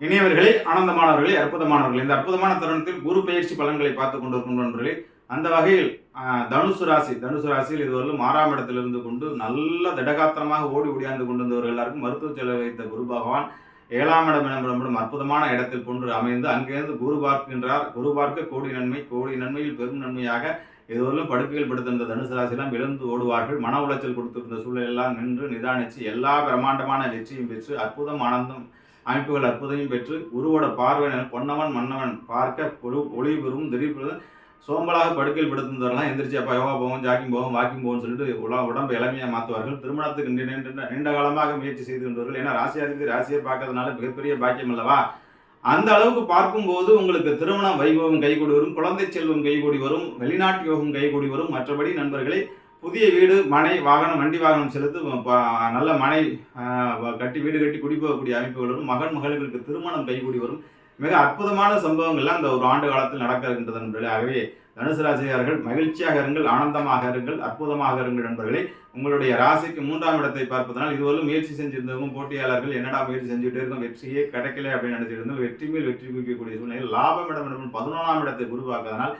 இனியவர்களே ஆனந்தமானவர்களே அற்புதமானவர்களே இந்த அற்புதமான தருணத்தில் குரு பயிற்சி பலன்களை பார்த்து கொண்டிருக்கும் நண்பர்களே. அந்த வகையில் தனுசு ராசி தனுசு ராசியில் இதுவரையிலும் ஆறாம் இடத்திலிருந்து கொண்டு நல்ல திடகாத்திரமாக ஓடி ஓடியாந்து கொண்டிருந்தவர்கள் எல்லாருக்கும் மருத்துவ செலவு வைத்த குரு பகவான் ஏழாம் இடம் எனப்படும் அற்புதமான இடத்தில் கொண்டு அமைந்து அங்கிருந்து குரு பார்க்கின்றார். குரு பார்க்க கோடி நன்மை கோடி நன்மையில் பெரும் நன்மையாக இதுவரையிலும் படுக்கையில் படுத்திருந்த தனுசு ராசியெல்லாம் எழுந்து ஓடுவார்கள். மன உளைச்சல் கொடுத்திருந்த சூழலெல்லாம் நின்று நிதானித்து எல்லா பிரம்மாண்டமான வெற்றியும் பெற்று அற்புதம் ஆனந்தம் அமைப்புகள் அற்புதம் பெற்று உருவோட பார்வையினர் பொன்னவன் மன்னவன் பார்க்க ஒளி ஒளிவு பெறும் திடீர் சோம்பலாக படுக்கையில் படுத்திருந்தவரெல்லாம் எந்திரிச்சு அப்போ யோகா போவோம் ஜாக்கிங் போவோம் வாக்கிங் போவோம்னு சொல்லிட்டு உலா உடம்பு இளமையாக மாற்றுவார்கள். திருமணத்துக்கு நீண்ட நீண்ட காலமாக முயற்சி செய்து கொண்டவர்கள். ஏன்னா ராசியாதிபதி ராசியை பார்க்கறதுனால மிகப்பெரிய பாக்கியம் அல்லவா? அந்த அளவுக்கு பார்க்கும்போது உங்களுக்கு திருமணம் வைபவம் கைகூடி வரும் குழந்தை செல்வம் கைகூடி வரும் வெளிநாட்டு யோகம் கைகூடி வரும். மற்றபடி நண்பர்களை புதிய வீடு மனை வாகனம் வண்டி வாகனம் செலுத்து நல்ல மனை கட்டி வீடு கட்டி குடிபோகக்கூடிய அமைப்புகள் வரும் மகன் மகளுக்கு திருமணம் கைகூடி வரும். மிக அற்புதமான சம்பவங்கள்லாம் இந்த ஒரு ஆண்டு காலத்தில் நடக்க இருக்கின்றது நண்பர்களே. ஆகவே தனுசு ராசியார்கள் மகிழ்ச்சியாக இருங்கள் ஆனந்தமாக இருங்கள் அற்புதமாக இருங்கள் நண்பர்களே. உங்களுடைய ராசிக்கு மூன்றாம் இடத்தை பார்ப்பதனால் இதுவரையும் முயற்சி செஞ்சிருந்தவங்க போட்டியாளர்கள் என்னடா முயற்சி செஞ்சுட்டே இருக்கோம் வெற்றியே கிடைக்கல அப்படின்னு நினைச்சிருந்தோம் இருந்தோம் வெற்றி மேல் வெற்றி குவிக்கக்கூடிய சூழ்நிலை லாபம் இடம் பதினொன்றாம் இடத்தை உருவாக்குவதனால்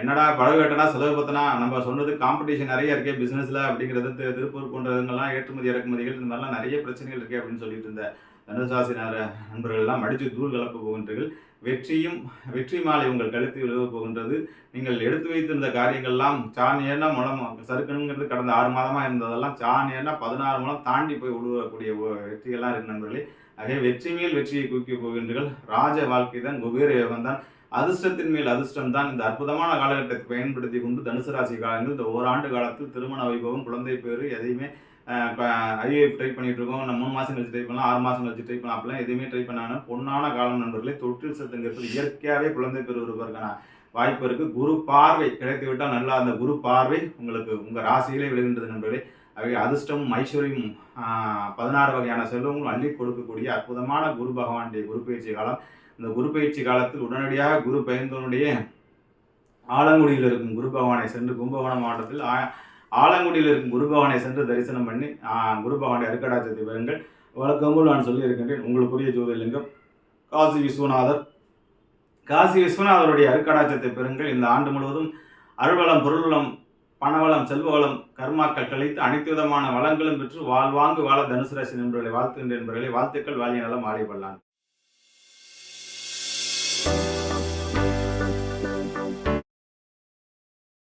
என்னடா படகு கட்டனா செலவு பத்தினா? நம்ம சொன்னது காம்படிஷன் நிறைய இருக்கே பிஸ்னஸில் அப்படிங்கிறது திருப்பூர் போன்றதுங்கெல்லாம் ஏற்றுமதி இறக்குமதிகள் இந்த மாதிரிலாம் நிறைய பிரச்சனைகள் இருக்கே அப்படின்னு சொல்லிட்டு இருந்த தனுசாசி நண்பர்கள்லாம் அடித்து தூள் கலப்ப போகின்றீர்கள். வெற்றியும் வெற்றி மாலை உங்கள் கழுத்தில் விழுவ போகின்றது. நீங்கள் எடுத்து வைத்திருந்த காரியங்கள்லாம் சாணியன்னா ஏன்னா முளம் சறுக்கணுங்கிறது கடந்த ஆறு மாதமாக இருந்ததெல்லாம் சாணியன்னா ஏன்னா பதினாறு மூலம் தாண்டி போய் விடுவக்கூடிய வெற்றிகள்லாம் இருக்கு நண்பர்களே. ஆகவே வெற்றி மேல் வெற்றியை குவிக்க போகின்றீர்கள். ராஜ வாழ்க்கை தான் குபேர யோகம் தான். அதிர்ஷ்டத்தின் மேல் அதிர்ஷ்டம் தான் இந்த அற்புதமான காலகட்டத்தை பயன்படுத்தி கொண்டு தனுசு ராசி காலங்கள் இந்த ஓராண்டு காலத்தில் திருமண வைபவம் குழந்தை பேர் எதையுமே ஐஏஎஃப் ட்ரை பண்ணிட்டு இருக்கோம். நம்ம மூணு மாதம் கழிச்சு ட்ரை பண்ணலாம் ஆறு மாதம் கழிச்சு ட்ரை பண்ணலாம். அப்படிலாம் எதுவுமே ட்ரை பண்ணாலும் பொன்னான காலம் நண்பர்களே தொற்றில் சத்துங்கிறது இயற்கையாகவே குழந்தை பேர் வருவதற்கான வாய்ப்பு இருக்கு. குரு பார்வை கிடைத்து விட்டால் நல்லா அந்த குரு பார்வை உங்களுக்கு உங்க ராசியிலே விழுகின்றது நண்பர்களே. அவை அதிர்ஷ்டமும் ஐஸ்வர்யமும் பதினாறு வகையான செல்வங்களும் அள்ளி கொடுக்கக்கூடிய அற்புதமான குரு பகவானுடைய குரு பயிற்சி காலம். இந்த குரு பயிற்சி காலத்தில் உடனடியாக குரு பயந்தவனுடைய ஆலங்குடியில் இருக்கும் குரு பகவானை சென்று கும்பகோணம் மாவட்டத்தில் ஆ- ஆலங்குடியில் இருக்கும் குரு பகவானை சென்று தரிசனம் பண்ணி குரு பகவானுடைய அருக்கடாச்சத்தை பெறுங்கள். வழக்கம்போல் நான் சொல்லியிருக்கின்றேன் உங்களுக்குரிய ஜோதிலிங்கம் காசி விஸ்வநாதர். காசி விஸ்வநாதருடைய அருக்கடாச்சத்தை பெறுங்கள். இந்த ஆண்டு முழுவதும் அருள்வளம் பொருள்வளம் பணவளம் செல்வவளம் கர்மாக்கள் கழித்து அனைத்து விதமான வளங்களும் பெற்று வாழ்வாங்கு வாழ தனுசு ராசி நண்பர்களை வாழ்த்துகின்ற நண்பர்களை வாழ்த்துக்கள் வாழிய நலம் வாழி